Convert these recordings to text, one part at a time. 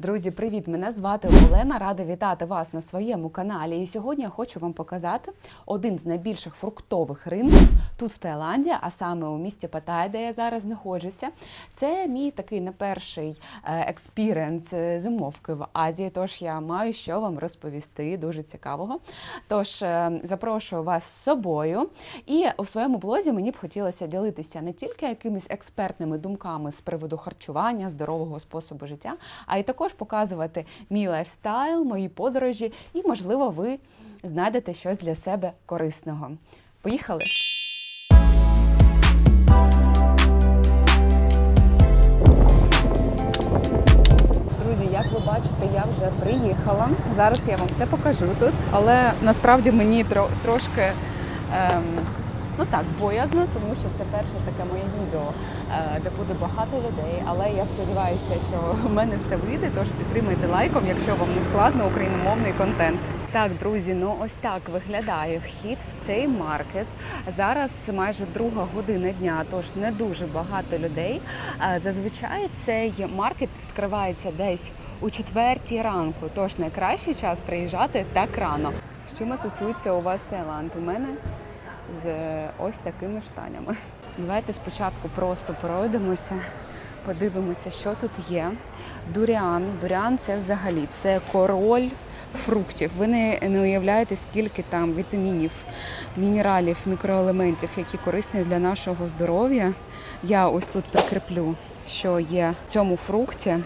Друзі, привіт! Мене звати Олена. Рада вітати вас на своєму каналі. І сьогодні я хочу вам показати один з найбільших фруктових ринків тут в Таїланді, а саме у місті Паттайя, де я зараз знаходжуся. Це мій такий не перший е, експіріенс е, зимовки в Азії. Тож я маю що вам розповісти дуже цікавого. Тож е, запрошую вас з собою. І у своєму блозі мені б хотілося ділитися не тільки якимись експертними думками з приводу харчування, здорового способу життя, а й також показувати мій лайфстайл, мої подорожі, і, можливо, ви знайдете щось для себе корисного. Поїхали! Як ви бачите, я вже приїхала. Зараз я вам все покажу тут, але насправді мені тро- трошки. Ем, Ну так, боязно, тому що це перше таке моє відео, е, де буде багато людей. Але я сподіваюся, що в мене все вийде. Тож підтримайте лайком, якщо вам не складно україномовний контент. Так, друзі, ну ось так виглядає вхід в цей маркет. Зараз майже друга година дня, тож не дуже багато людей. Е, Зазвичай цей маркет відкривається десь у четвертій ранку. Тож найкращий час приїжджати так рано. З чим асоціюється у вас Таїланд? У мене з ось такими штанями. Давайте спочатку просто пройдемося, подивимося, що тут є. Дуріан. Дуріан це взагалі це король фруктів. Ви не, не уявляєте, скільки там вітамінів, мінералів, мікроелементів, які корисні для нашого здоров'я. Я ось тут прикріплю, що є в цьому фрукті.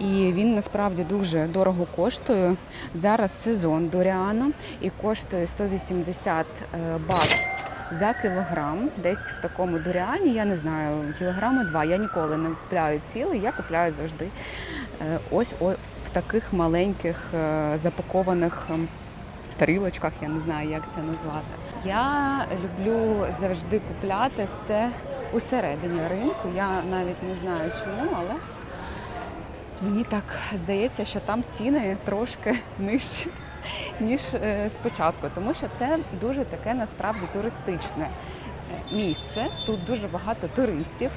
І він насправді дуже дорого коштує. Зараз сезон доріану і коштує 180 е, бат за кілограм. Десь в такому доріані, я не знаю, кілограми два. Я ніколи не купляю цілий, я купляю завжди е, ось в таких маленьких е, запакованих. Тарілочках, я не знаю, як це назвати. Я люблю завжди купляти все усередині ринку. Я навіть не знаю чому, але Мені так здається, що там ціни трошки нижчі, ніж е, спочатку, тому що це дуже таке насправді туристичне е, місце. Тут дуже багато туристів.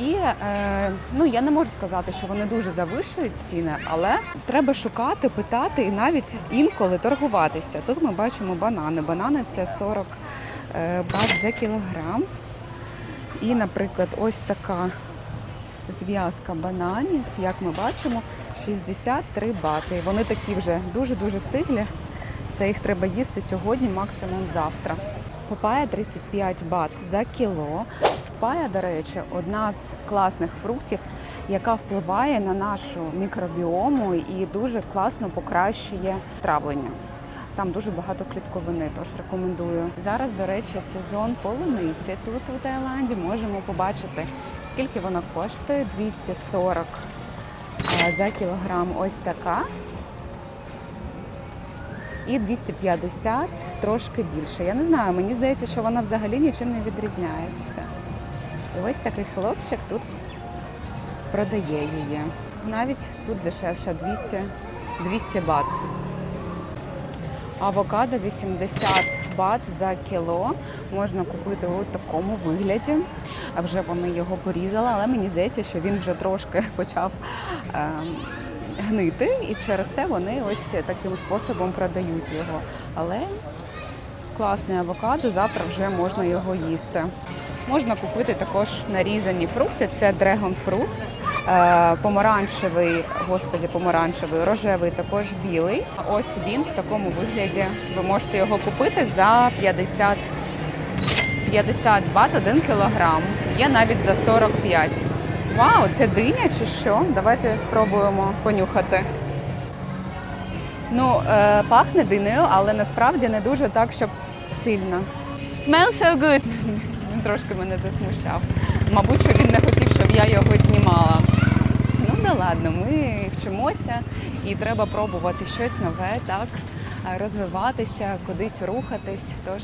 І е, ну, я не можу сказати, що вони дуже завишують ціни, але треба шукати, питати і навіть інколи торгуватися. Тут ми бачимо банани. Банани це 40 е, бат за кілограм. І, наприклад, ось така зв'язка бананів, як ми бачимо, 63 бати. Вони такі вже дуже-дуже стиглі. Це їх треба їсти сьогодні, максимум завтра. Папая 35 бат за кіло. Папая, до речі, одна з класних фруктів, яка впливає на нашу мікробіому і дуже класно покращує травлення. Там дуже багато клітковини, тож рекомендую. Зараз, до речі, сезон полуниці тут у Таїланді. Можемо побачити, скільки вона коштує. 240 за кілограм. Ось така. І 250 трошки більше. Я не знаю, мені здається, що вона взагалі нічим не відрізняється. І ось такий хлопчик тут продає її. Навіть тут дешевше 200, 200 бат. Авокадо 80 бат за кіло. Можна купити у такому вигляді. А вже вони його порізали, але мені здається, що він вже трошки почав ем, гнити, і через це вони ось таким способом продають його. Але класний авокадо, завтра вже можна його їсти. Можна купити також нарізані фрукти. Це дрегонфрукт, помаранчевий, господі, помаранчевий, рожевий, також білий. Ось він в такому вигляді. Ви можете його купити за 50, 50 бат 1 кілограм. Є навіть за 45. Вау, це диня чи що? Давайте спробуємо понюхати. Ну, е, пахне динею, але насправді не дуже так, щоб сильно. Smells so good. Він трошки мене засмущав. Мабуть, що він не хотів, щоб я його знімала. Ну да ладно, ми вчимося і треба пробувати щось нове, так, розвиватися, кудись рухатись. Тож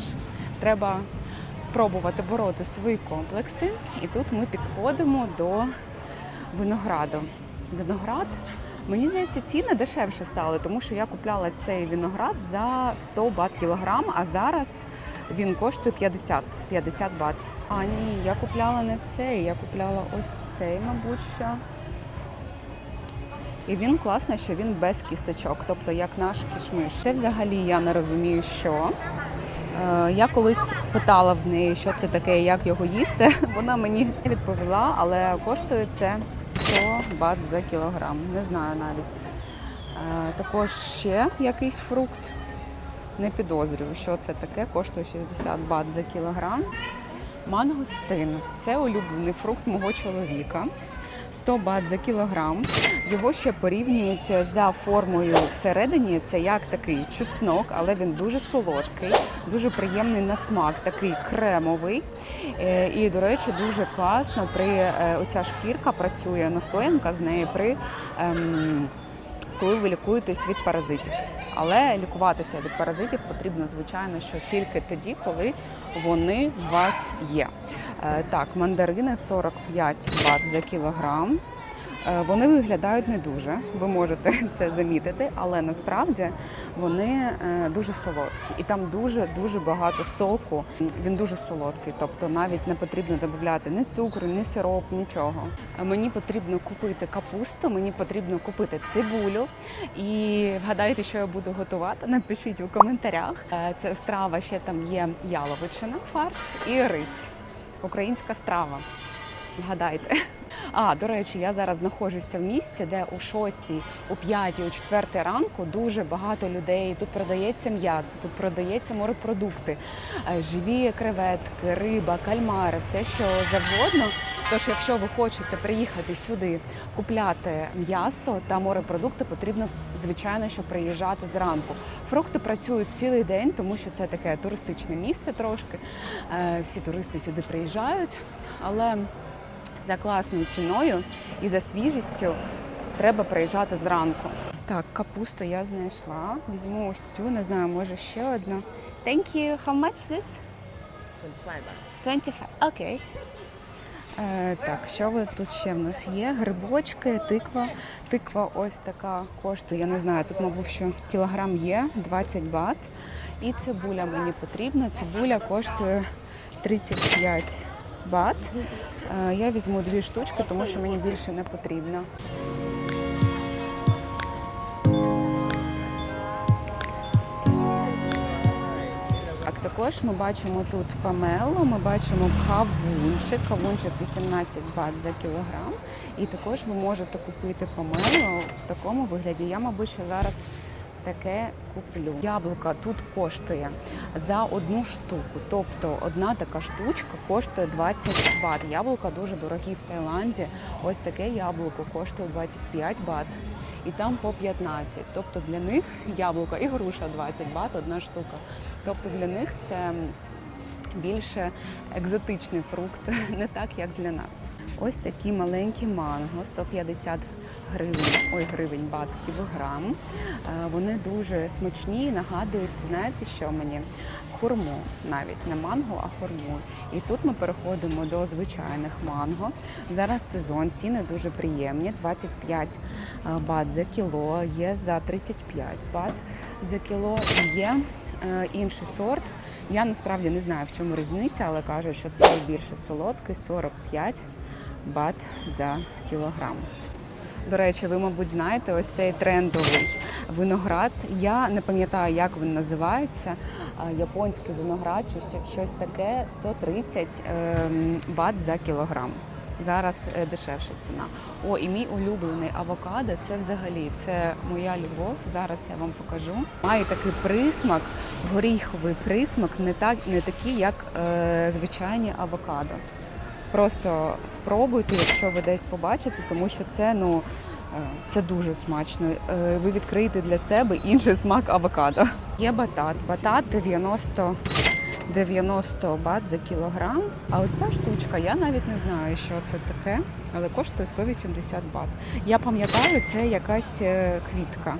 треба пробувати бороти свої комплекси. І тут ми підходимо до винограду. Виноград, мені здається, ціни дешевше стали, тому що я купляла цей виноград за 100 бат кілограм, а зараз він коштує 50, 50 бат. А ні, я купляла не цей, я купляла ось цей, мабуть, що. І він класний, що він без кісточок, тобто як наш кішмиш. Це взагалі я не розумію, що. Е, Я колись питала в неї, що це таке, як його їсти. Вона мені відповіла, але коштує це 100 бат за кілограм. Не знаю навіть. Е, Також ще якийсь фрукт. Не підозрюю, що це таке. Коштує 60 бат за кілограм. Мангостин це улюблений фрукт мого чоловіка. 100 бат за кілограм. Його ще порівнюють за формою всередині. Це як такий чеснок, але він дуже солодкий, дуже приємний на смак, такий кремовий. Е, І, до речі, дуже класно при е, оця шкірка працює настоянка з неї при. ем, коли ви лікуєтесь від паразитів. Але лікуватися від паразитів потрібно, звичайно, що тільки тоді, коли вони у вас є. Е, Так, мандарини 45 бат за кілограм. Е, Вони виглядають не дуже, ви можете це замітити, але насправді вони е, дуже солодкі, і там дуже дуже багато соку. Він дуже солодкий, тобто навіть не потрібно додати ні цукру, ні сироп, нічого. Е, Мені потрібно купити капусту, мені потрібно купити цибулю. І вгадайте, що я буду готувати. Напишіть у коментарях. Це страва ще там є яловичина, фарш і рис. Українська страва. Вгадайте. А, до речі, я зараз знаходжуся в місці, де о 6, о 5, о 4 ранку дуже багато людей. Тут продається м'ясо, тут продається морепродукти, е, живі креветки, риба, кальмари, все що завгодно. Тож, якщо ви хочете приїхати сюди купляти м'ясо та морепродукти, потрібно звичайно, що приїжджати зранку. Фрукти працюють цілий день, тому що це таке туристичне місце трошки. Е, Всі туристи сюди приїжджають, але за класною ціною і за свіжістю треба приїжджати зранку. Так, капусту я знайшла. Візьму ось цю, не знаю, може ще одну. Thank you. How much this? 25. Окей. Е, так, що ви тут ще в нас є? Грибочки, тиква. Тиква ось така коштує, я не знаю, тут, мабуть, що кілограм є, 20 бат. І цибуля мені потрібна. Цибуля коштує 35 бат. Е, я візьму дві штучки, тому що мені більше не потрібно. Так, також ми бачимо тут памело, ми бачимо кавунчик, кавунчик 18 бат за кілограм. І також ви можете купити памело в такому вигляді. Я, мабуть, що зараз таке куплю. Яблука тут коштує за одну штуку. Тобто одна така штучка коштує 20 бат. Яблука дуже дорогі в Таїланді. Ось таке яблуко коштує 25 бат. І там по 15. Тобто для них яблука і груша 20 бат, одна штука. Тобто для них це більше екзотичний фрукт, не так, як для нас. Ось такі маленькі манго, 150 гривень, ой, гривень бат кілограм. Е, Вони дуже смачні, нагадують, знаєте, що мені? Хурму, навіть не манго, а хурму. І тут ми переходимо до звичайних манго. Зараз сезон, ціни дуже приємні. 25 бат за кіло, є за 35 бат за кіло. Є е, інший сорт. Я насправді не знаю, в чому різниця, але кажуть, що цей більше солодкий, 45 бат за кілограм. До речі, ви, мабуть, знаєте, ось цей трендовий виноград. Я не пам'ятаю, як він називається. Японський виноград, чи щось- таке 130 ем, бат за кілограм. Зараз е, дешевша ціна. О, і мій улюблений авокадо це взагалі це моя любов. Зараз я вам покажу. Має такий присмак, горіховий присмак, не так не такий, як е, звичайні авокадо. Просто спробуйте, якщо ви десь побачите, тому що це ну е, це дуже смачно. Е, Ви відкриєте для себе інший смак авокадо. Є батат. Батат 90 90 бат за кілограм. А ось ця штучка, я навіть не знаю, що це таке, але коштує 180 бат. Я пам'ятаю, це якась е, квітка.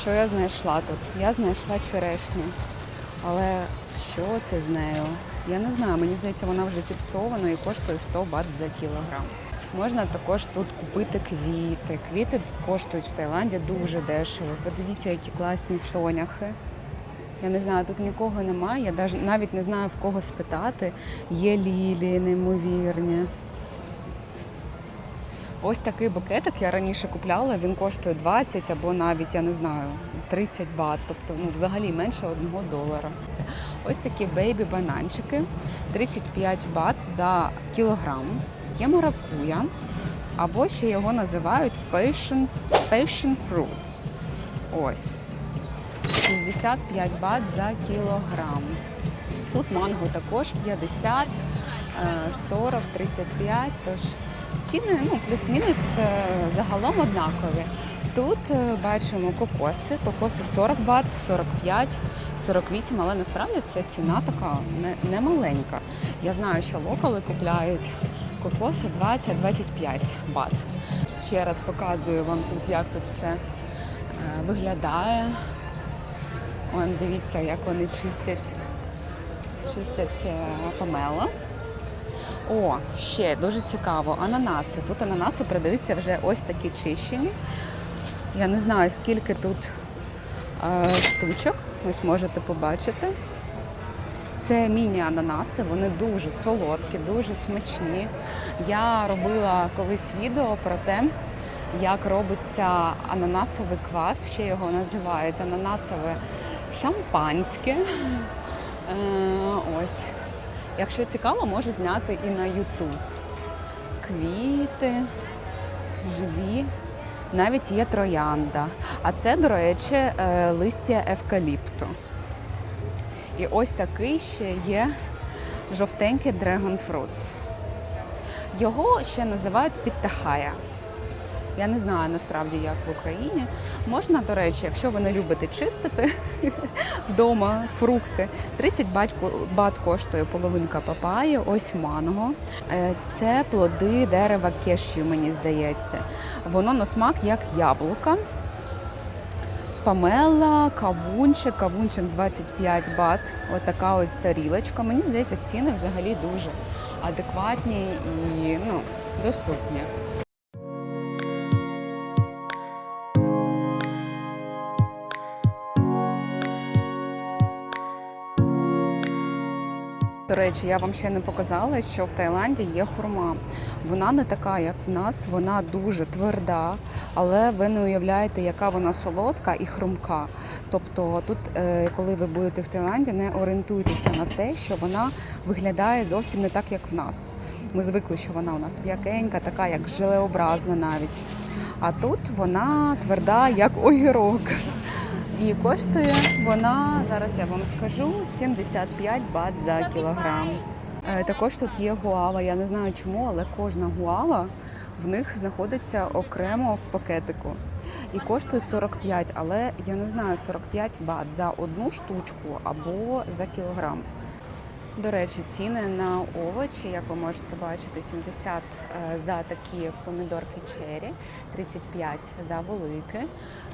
Що я знайшла тут? Я знайшла черешню. Але що це з нею? Я не знаю. Мені здається, вона вже зіпсована і коштує 100 бат за кілограм. Можна також тут купити квіти. Квіти коштують в Таїланді дуже дешево. Подивіться, які класні соняхи. Я не знаю, тут нікого немає. Я навіть не знаю в кого спитати. Є лілії, неймовірні. Ось такий букетик я раніше купляла, він коштує 20 або навіть, я не знаю, 30 бат, тобто ну, взагалі менше 1 долара. Це Ось такі бейбі-бананчики, 35 бат за кілограм. Є маракуя, або ще його називають fashion, fashion fruits. Ось. 65 бат за кілограм. Тут манго також 50, е, 40, 35, тож ціни ну, плюс-мінус е, загалом однакові. Тут е, бачимо кокоси, кокоси 40 бат, 45, 48, але насправді ця ціна така не, не маленька. Я знаю, що локали купляють кокоси 20-25 бат. Ще раз показую вам тут, як тут все е, виглядає. Вон, дивіться, як вони чистять, чистять помело. О, ще дуже цікаво. Ананаси. Тут ананаси продаються вже ось такі чищені. Я не знаю, скільки тут е, штучок. Ось можете побачити. Це міні-ананаси, вони дуже солодкі, дуже смачні. Я робила колись відео про те, як робиться ананасовий квас, ще його називають ананасове шампанське. Е, ось. Якщо цікаво, можу зняти і на YouTube. Квіти, живі, навіть є троянда. А це, до речі, е, листя евкаліпту. І ось такий ще є жовтенький Dragon Fruits. Його ще називають підтахая. Я не знаю насправді, як в Україні. Можна, до речі, якщо ви не любите чистити вдома фрукти, 30 бат, коштує половинка папаї, ось манго. Е, Це плоди дерева кешю, мені здається. Воно на смак як яблука. Памела, кавунчик, кавунчик 25 бат. Отака ось тарілочка. Мені здається, ціни взагалі дуже адекватні і ну, доступні. Речі, я вам ще не показала, що в Таїланді є хурма. Вона не така, як в нас, вона дуже тверда, але ви не уявляєте, яка вона солодка і хрумка. Тобто, тут, е, коли ви будете в Таїланді, не орієнтуйтеся на те, що вона виглядає зовсім не так, як в нас. Ми звикли, що вона у нас м'якенька, така як желеобразна навіть. А тут вона тверда, як огірок. І коштує вона, зараз я вам скажу, 75 бат за кілограм. Е, Також тут є гуава. Я не знаю чому, але кожна гуава в них знаходиться окремо в пакетику. І коштує 45, але я не знаю, 45 бат за одну штучку або за кілограм. До речі, ціни на овочі, як ви можете бачити, 70 е, за такі помідорки чері, 35 за великі.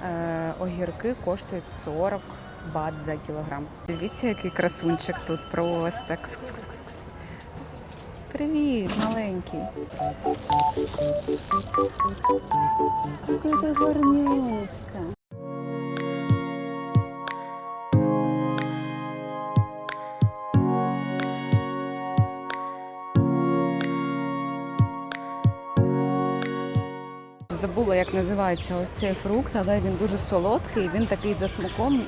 Е, Огірки коштують 40 бат за кілограм. Дивіться, який красунчик тут просто. Кс-кс-кс-кс. Привіт, маленький. Яка гарнючка. Забула, як називається оцей фрукт, але він дуже солодкий. Він такий за смаком,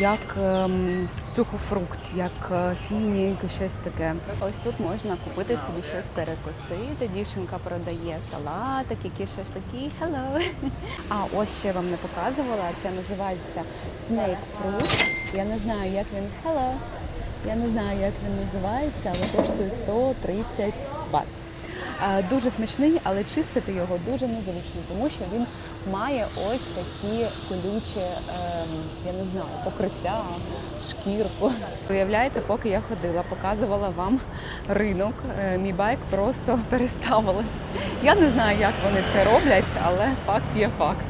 як ем, сухофрукт, як е, фінік, щось таке. Ось тут можна купити собі щось перекусити. Дівчинка продає салатик, які шашлики. Hello! А ось ще вам не показувала. Це називається snake fruit. Я не знаю, як він Hello! Я не знаю, як він називається, але коштує 130 бат. Е, Дуже смачний, але чистити його дуже незручно, тому що він має ось такі колючі, ем, я не знаю, покриття, шкірку. Уявляєте, поки я ходила, показувала вам ринок, е, мій байк просто переставили. Я не знаю, як вони це роблять, але факт є факт.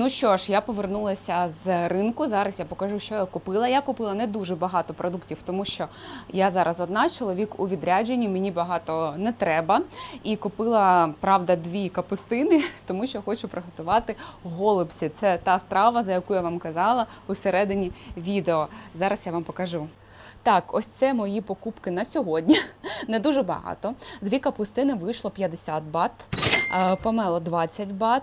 Ну що ж, я повернулася з ринку. Зараз я покажу, що я купила. Я купила не дуже багато продуктів, тому що я зараз одна, чоловік у відрядженні, мені багато не треба. І купила, правда, дві капустини, тому що хочу приготувати голубці. Це та страва, за яку я вам казала у середині відео. Зараз я вам покажу. Так, ось це мої покупки на сьогодні. Не дуже багато. Дві капустини вийшло 50 бат, помело 20 бат,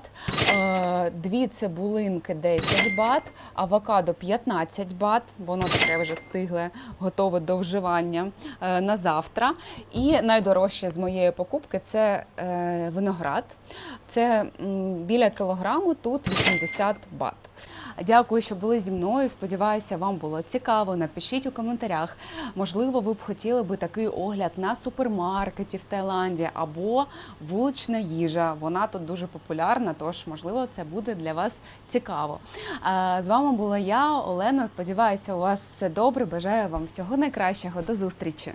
е, дві цибулинки 10 бат, авокадо 15 бат, воно таке вже стигле, готове до вживання е, на завтра. І найдорожче з моєї покупки це е, виноград. Це біля кілограму, тут 80 бат. Дякую, що були зі мною. Сподіваюся, вам було цікаво. Напишіть у коментарях. Можливо, ви б хотіли би такий огляд на супермаркеті в Таїланді або вулична їжа. Вона тут дуже популярна, тож можливо це буде для вас цікаво. З вами була я, Олена. Сподіваюся, у вас все добре. Бажаю вам всього найкращого. До зустрічі!